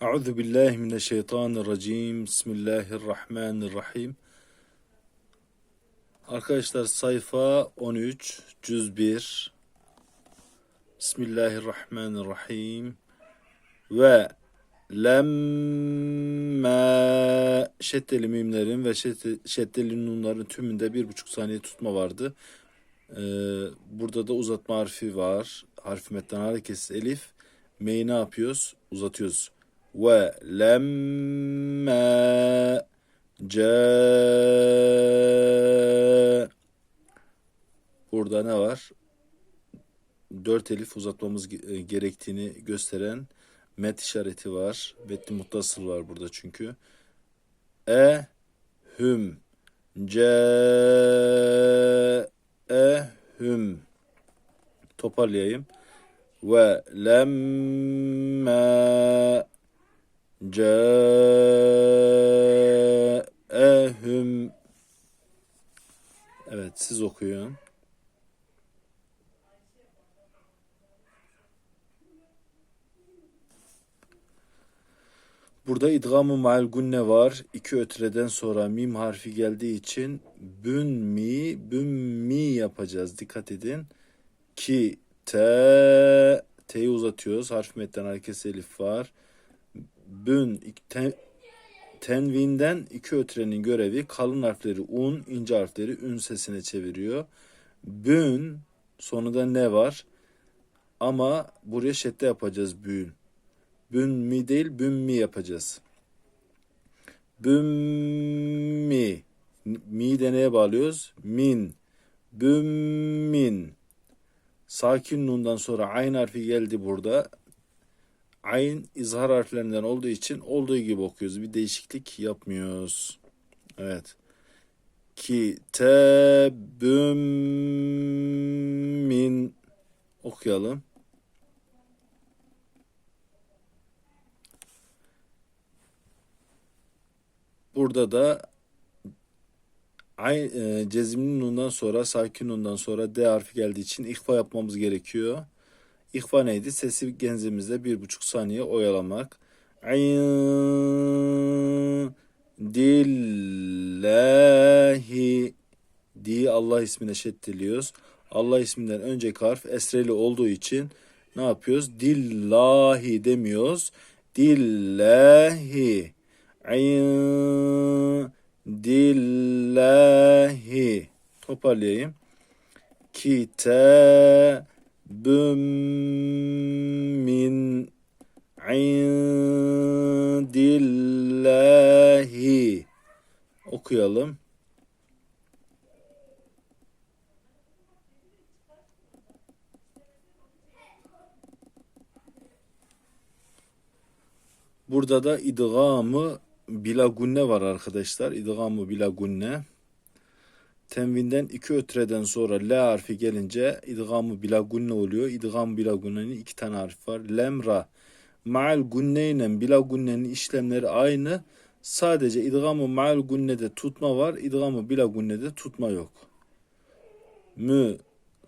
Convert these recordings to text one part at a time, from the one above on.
Euzu billahi mineşşeytanirracim. Bismillahirrahmanirrahim. Arkadaşlar sayfa 13, cüz 1. Bismillahirrahmanirrahim. Ve lemme şeddeli mimlerin ve şedde- şeddeli nunların tümünde bir buçuk saniye tutma vardı. Ee, burada da uzatma harfi var. Harfi metten hareketsiz elif. M'yi ne yapıyoruz? Uzatıyoruz. Lemme ce Burada ne var? Dört elif uzatmamız e, gerektiğini gösteren met işareti var. Metni muttasıl var burada çünkü. E hüm ce e hüm toparlayayım. Ve lemme caehum Evet siz okuyun. Burada idgamı maal gunne var. İki ötreden sonra mim harfi geldiği için bün mi, bün mi yapacağız. Dikkat edin. Ki te t'yi uzatıyoruz. Harf metten harekesi elif var. Bün ik- te- tenvinden iki ötrenin görevi kalın harfleri un, ince harfleri ün sesine çeviriyor. Bün sonunda ne var? Ama buraya şedde yapacağız bün. Bün mi değil bün mi yapacağız. Bün mi. Mi de neye bağlıyoruz? Min. Bün min. Sakin nundan sonra ayn harfi geldi burada. Ayn izhar harflerinden olduğu için olduğu gibi okuyoruz. Bir değişiklik yapmıyoruz. Evet. Kitebüm min okuyalım. Burada da e, cezimli nundan sonra sakin nundan sonra D harfi geldiği için ihfa yapmamız gerekiyor. İhfa neydi? Sesi genzimizde bir buçuk saniye oyalamak. Dillahi di Allah ismine şeddeliyoruz. Allah isminden önceki harf esreli olduğu için ne yapıyoruz? Dillahi demiyoruz. Dillahi. Dillahi. Toparlayayım. Kitabüm min indillahi. Okuyalım. Burada da idgamı bila gunne var arkadaşlar. İdgamı bila gunne. Tenvinden iki ötreden sonra L harfi gelince idgamı bila gunne oluyor. İdgam bila gunnenin iki tane harfi var. Lemra. Ma'al gunne ile bila gunnenin işlemleri aynı. Sadece idgamı ma'al gunnede tutma var. İdgamı bila gunnede tutma yok. Mü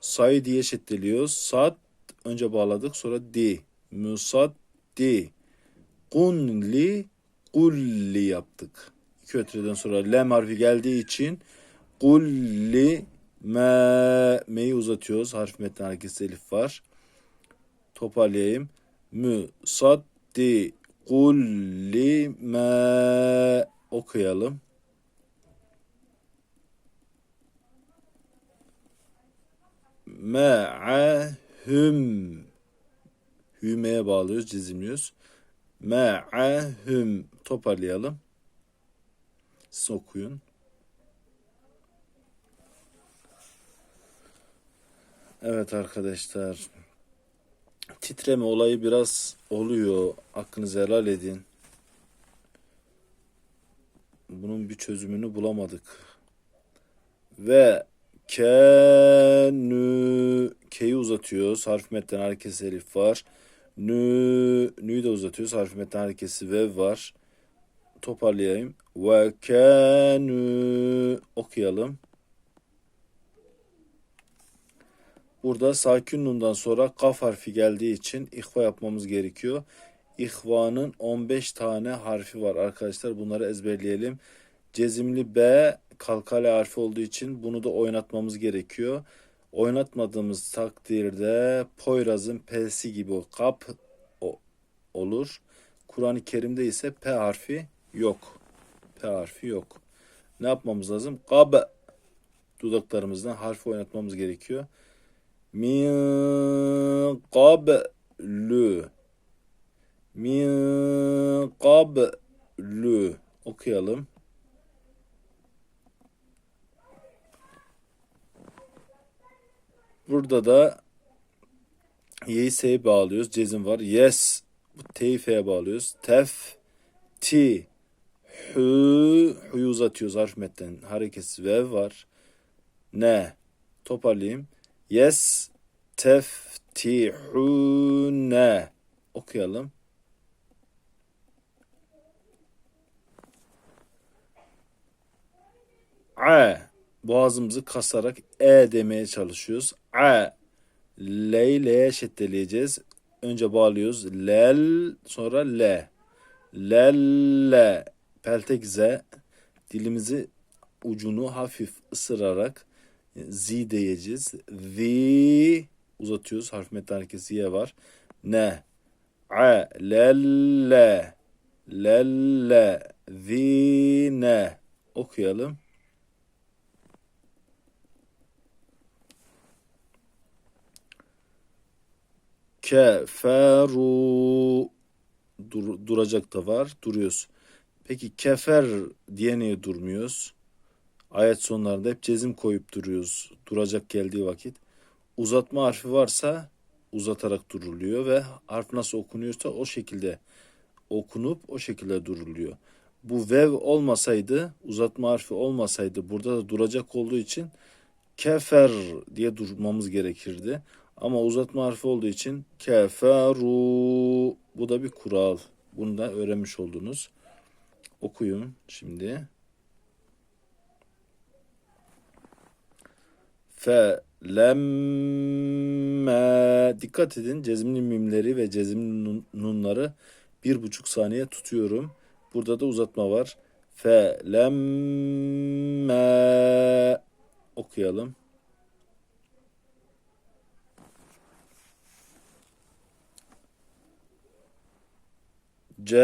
sayı diye şeddeliyoruz. Sad önce bağladık sonra di. Musad di. Kunli kulli yaptık. İki ötreden sonra lem harfi geldiği için kulli me me'yi uzatıyoruz. Harf metni harekesi elif var. Toparlayayım. Mü saddi kulli me okuyalım. Me'ahüm hümeye bağlıyoruz, cizimliyoruz. Me'ahüm toparlayalım. Siz okuyun. Evet arkadaşlar. Titreme olayı biraz oluyor. Hakkınızı helal edin. Bunun bir çözümünü bulamadık. Ve kenü ke'yi uzatıyoruz. Harf metten harekesi elif var. Nü nü'yü de uzatıyoruz. Harf metten harekesi vev var. Toparlayayım. Ve kenü okuyalım. Burada sakin nundan sonra kaf harfi geldiği için ihfa yapmamız gerekiyor. İhvanın 15 tane harfi var arkadaşlar. Bunları ezberleyelim. Cezimli B kalkale harfi olduğu için bunu da oynatmamız gerekiyor. Oynatmadığımız takdirde Poyraz'ın P'si gibi kap olur. Kur'an-ı Kerim'de ise P harfi yok. P harfi yok. Ne yapmamız lazım? Kab dudaklarımızdan harfi oynatmamız gerekiyor. Min qablü Min qablü okuyalım. Burada da y'yi s'ye bağlıyoruz. Cezim var. Yes. Bu t'yi f'ye bağlıyoruz. Tef. Ti. Hü. Hü'yü uzatıyoruz harf metten. Hareketsiz vev var. Ne. Toparlayayım. Yes. Tef. Ti. Hü. Ne. Okuyalım. A. Boğazımızı kasarak E demeye çalışıyoruz. A. L'yi L'ye şeddeleyeceğiz. Önce bağlıyoruz. Lel sonra L. Lelle. Peltek Z. Dilimizi ucunu hafif ısırarak Z diyeceğiz. Z uzatıyoruz. Harf metin harekesi Y var. Ne. A. Lelle. Lelle. Zine. Okuyalım. Keferu Dur, duracak da var. Duruyoruz. Peki kefer diye niye durmuyoruz? Ayet sonlarında hep cezim koyup duruyoruz. Duracak geldiği vakit. Uzatma harfi varsa uzatarak duruluyor ve harf nasıl okunuyorsa o şekilde okunup o şekilde duruluyor. Bu vev olmasaydı, uzatma harfi olmasaydı burada da duracak olduğu için kefer diye durmamız gerekirdi. Ama uzatma harfi olduğu için keferu bu da bir kural. Bunu da öğrenmiş oldunuz. Okuyun şimdi. Felemme dikkat edin cezimli mimleri ve cezimli nun- nunları bir buçuk saniye tutuyorum. Burada da uzatma var. Felemme okuyalım. C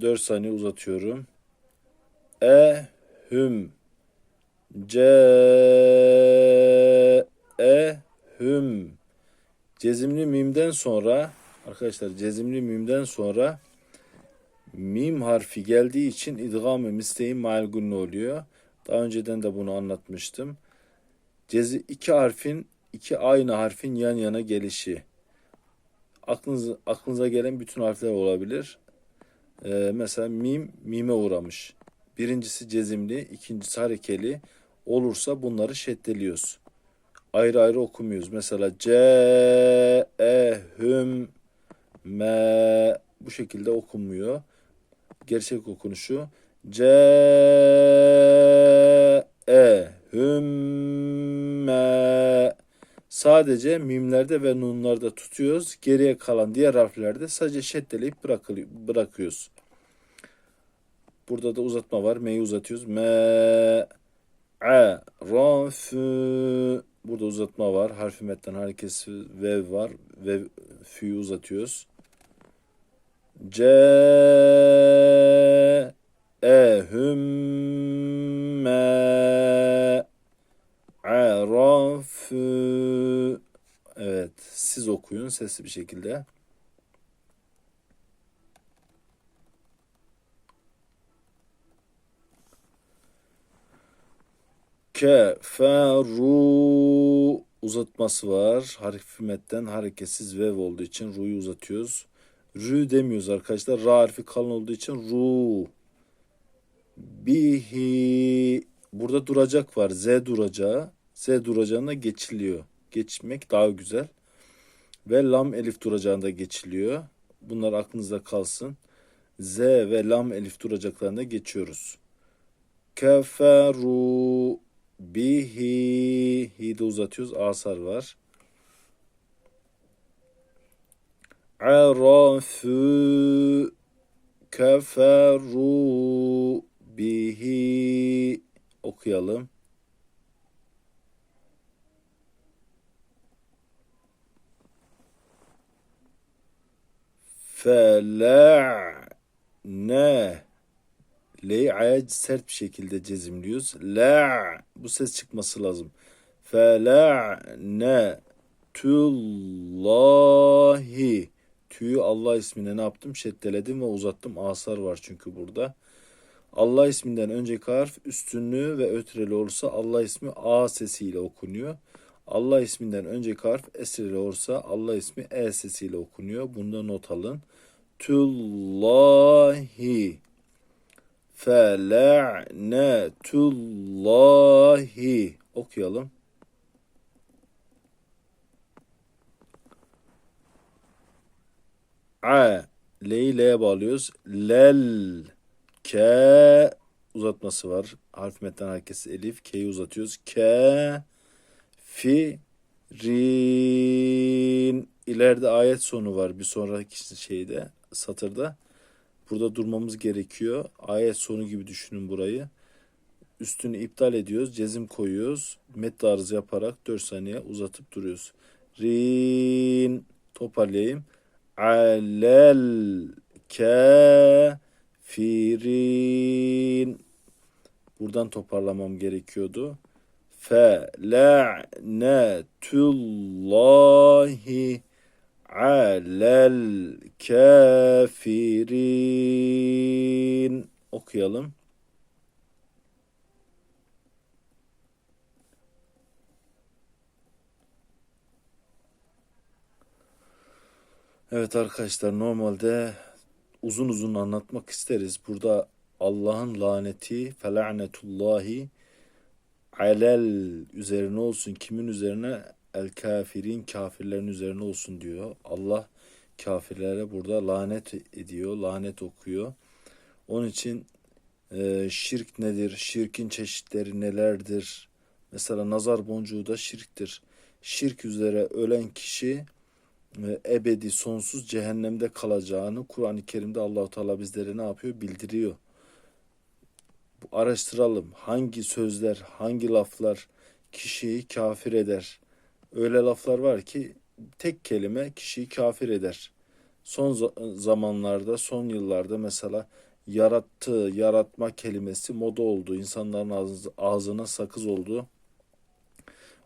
4 saniye uzatıyorum. E hüm C e hüm Cezimli mimden sonra arkadaşlar cezimli mimden sonra mim harfi geldiği için idgam-ı misteğin malgunlu oluyor. Daha önceden de bunu anlatmıştım. Cezi iki harfin iki aynı harfin yan yana gelişi. Aklınız, aklınıza gelen bütün harfler olabilir. Ee, mesela mim, mime uğramış. Birincisi cezimli, ikincisi harekeli olursa bunları şeddeliyoruz. Ayrı ayrı okumuyoruz. Mesela C, E, Hüm, Me bu şekilde okunmuyor. Gerçek okunuşu C, E, Hüm, Me sadece mimlerde ve nunlarda tutuyoruz. Geriye kalan diğer harflerde sadece şeddeleyip bırakıyoruz. Burada da uzatma var. M'yi uzatıyoruz. Me, a, ra, fü. Burada uzatma var. Harfi metten harekesi vev var. Ve fü'yü uzatıyoruz. C, e, hüm, me, arafü. Evet, siz okuyun sesli bir şekilde. Keferu uzatması var. Harfi metten hareketsiz vev olduğu için ru'yu uzatıyoruz. Rü demiyoruz arkadaşlar. Ra harfi kalın olduğu için ru. Bihi. Burada duracak var. Z duracağı. Z duracağına geçiliyor. Geçmek daha güzel. Ve lam elif duracağında geçiliyor. Bunlar aklınızda kalsın. Z ve lam elif duracaklarında geçiyoruz. Keferu bihi hi de uzatıyoruz. Asar var. arafu keferu bihi okuyalım. Fela'ne L'yi aya sert bir şekilde cezimliyoruz. La bu ses çıkması lazım. Fela'ne tullahi Tüyü Allah ismine ne yaptım? Şeddeledim ve uzattım. Asar var çünkü burada. Allah isminden önceki harf üstünlüğü ve ötreli olursa Allah ismi A sesiyle okunuyor. Allah isminden önceki harf esreli olursa Allah ismi E sesiyle okunuyor. Bunda not alın. Tullahi Fela'netullahi okuyalım. A L'yi L'ye bağlıyoruz. Lel Ke uzatması var. Harf metten harekesi elif. K'yi uzatıyoruz. Ke Fi Rin İleride ayet sonu var bir sonraki şeyde satırda. Burada durmamız gerekiyor. Ayet sonu gibi düşünün burayı. Üstünü iptal ediyoruz. Cezim koyuyoruz. Met arız yaparak 4 saniye uzatıp duruyoruz. Rin toparlayayım. Alel kafirin Buradan toparlamam gerekiyordu. Fe la'netullahi alel kafirin okuyalım. Evet arkadaşlar normalde uzun uzun anlatmak isteriz. Burada Allah'ın laneti fela'netullahi alel üzerine olsun. Kimin üzerine? El kafirin kafirlerin üzerine olsun diyor. Allah kafirlere burada lanet ediyor, lanet okuyor. Onun için e, şirk nedir? Şirkin çeşitleri nelerdir? Mesela nazar boncuğu da şirktir. Şirk üzere ölen kişi e, ebedi sonsuz cehennemde kalacağını Kur'an-ı Kerim'de Allahu Teala bizlere ne yapıyor? Bildiriyor. Araştıralım. Hangi sözler, hangi laflar kişiyi kafir eder? Öyle laflar var ki tek kelime kişiyi kafir eder. Son zamanlarda, son yıllarda mesela yarattı, yaratma kelimesi moda oldu. İnsanların ağzına sakız oldu.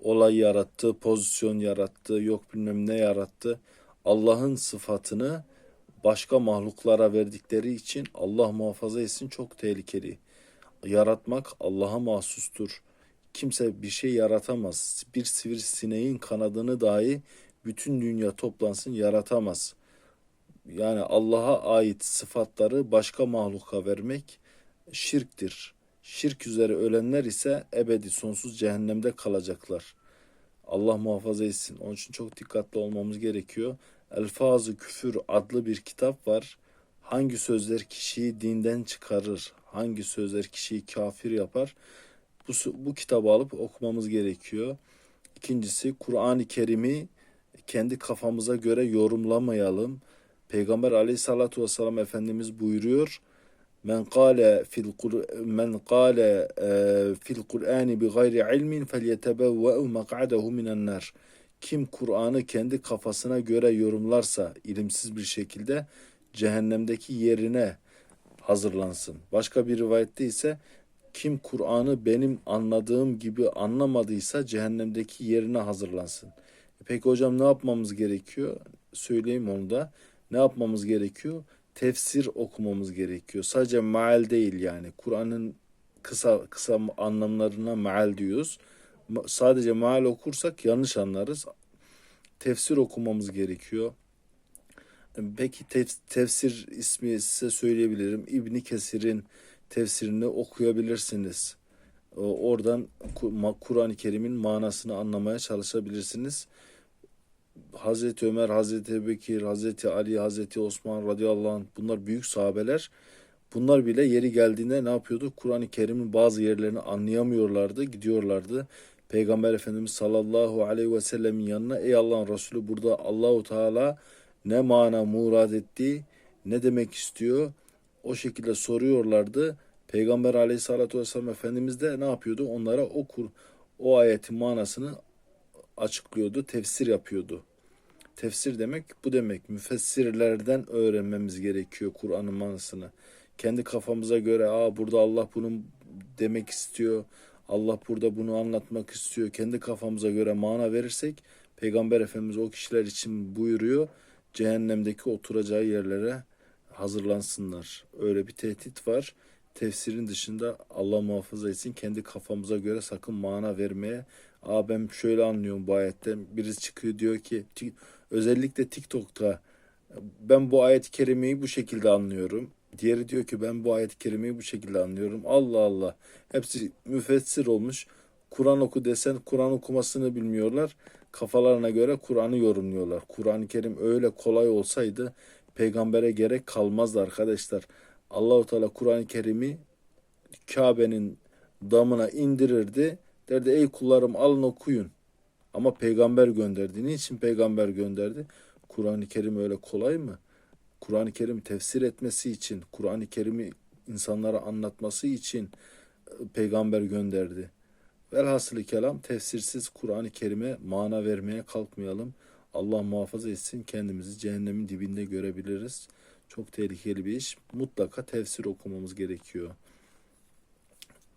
Olay yarattı, pozisyon yarattı, yok bilmem ne yarattı. Allah'ın sıfatını başka mahluklara verdikleri için Allah muhafaza etsin çok tehlikeli. Yaratmak Allah'a mahsustur. Kimse bir şey yaratamaz. Bir sivrisineğin kanadını dahi bütün dünya toplansın yaratamaz. Yani Allah'a ait sıfatları başka mahluka vermek şirktir. Şirk üzere ölenler ise ebedi sonsuz cehennemde kalacaklar. Allah muhafaza etsin. Onun için çok dikkatli olmamız gerekiyor. Elfazı Küfür adlı bir kitap var. Hangi sözler kişiyi dinden çıkarır? Hangi sözler kişiyi kafir yapar? Bu, bu kitabı alıp okumamız gerekiyor. İkincisi Kur'an-ı Kerim'i kendi kafamıza göre yorumlamayalım. Peygamber aleyhissalatu vesselam Efendimiz buyuruyor. Men kâle fil men kâle e, fil Kur'ani bi gayri ilmin felyetebevve'u mak'adehu minen nar. Kim Kur'an'ı kendi kafasına göre yorumlarsa ilimsiz bir şekilde cehennemdeki yerine hazırlansın. Başka bir rivayette ise kim Kur'an'ı benim anladığım gibi anlamadıysa cehennemdeki yerine hazırlansın. E peki hocam ne yapmamız gerekiyor? Söyleyeyim onu da. Ne yapmamız gerekiyor? Tefsir okumamız gerekiyor. Sadece maal değil yani. Kur'an'ın kısa kısa anlamlarına maal diyoruz. Sadece maal okursak yanlış anlarız. Tefsir okumamız gerekiyor. Peki tefsir ismi size söyleyebilirim. İbni Kesir'in tefsirini okuyabilirsiniz. Oradan Kur'an-ı Kerim'in manasını anlamaya çalışabilirsiniz. Hazreti Ömer, Hazreti Bekir, Hazreti Ali, Hazreti Osman radıyallahu anh bunlar büyük sahabeler. Bunlar bile yeri geldiğinde ne yapıyordu? Kur'an-ı Kerim'in bazı yerlerini anlayamıyorlardı, gidiyorlardı. Peygamber Efendimiz sallallahu aleyhi ve sellemin yanına ey Allah'ın Resulü burada Allahu Teala ne mana murad etti, ne demek istiyor o şekilde soruyorlardı. Peygamber aleyhissalatü vesselam Efendimiz de ne yapıyordu? Onlara o kur, o ayetin manasını açıklıyordu, tefsir yapıyordu. Tefsir demek bu demek. Müfessirlerden öğrenmemiz gerekiyor Kur'an'ın manasını. Kendi kafamıza göre aa burada Allah bunu demek istiyor. Allah burada bunu anlatmak istiyor. Kendi kafamıza göre mana verirsek Peygamber Efendimiz o kişiler için buyuruyor. Cehennemdeki oturacağı yerlere hazırlansınlar. Öyle bir tehdit var. Tefsirin dışında Allah muhafaza etsin kendi kafamıza göre sakın mana vermeye. Aa ben şöyle anlıyorum bu ayetten. Birisi çıkıyor diyor ki özellikle TikTok'ta ben bu ayet-i kerimeyi bu şekilde anlıyorum. Diğeri diyor ki ben bu ayet-i kerimeyi bu şekilde anlıyorum. Allah Allah. Hepsi müfessir olmuş. Kur'an oku desen Kur'an okumasını bilmiyorlar. Kafalarına göre Kur'an'ı yorumluyorlar. Kur'an-ı Kerim öyle kolay olsaydı peygambere gerek kalmazdı arkadaşlar. Allahu Teala Kur'an-ı Kerim'i Kabe'nin damına indirirdi. Derdi ey kullarım alın okuyun. Ama peygamber gönderdi. Niçin peygamber gönderdi? Kur'an-ı Kerim öyle kolay mı? Kur'an-ı Kerim tefsir etmesi için, Kur'an-ı Kerim'i insanlara anlatması için e, peygamber gönderdi. Velhasılı kelam tefsirsiz Kur'an-ı Kerim'e mana vermeye kalkmayalım. Allah muhafaza etsin kendimizi cehennemin dibinde görebiliriz. Çok tehlikeli bir iş. Mutlaka tefsir okumamız gerekiyor.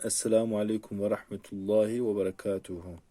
Esselamu Aleyküm ve Rahmetullahi ve Berekatuhu.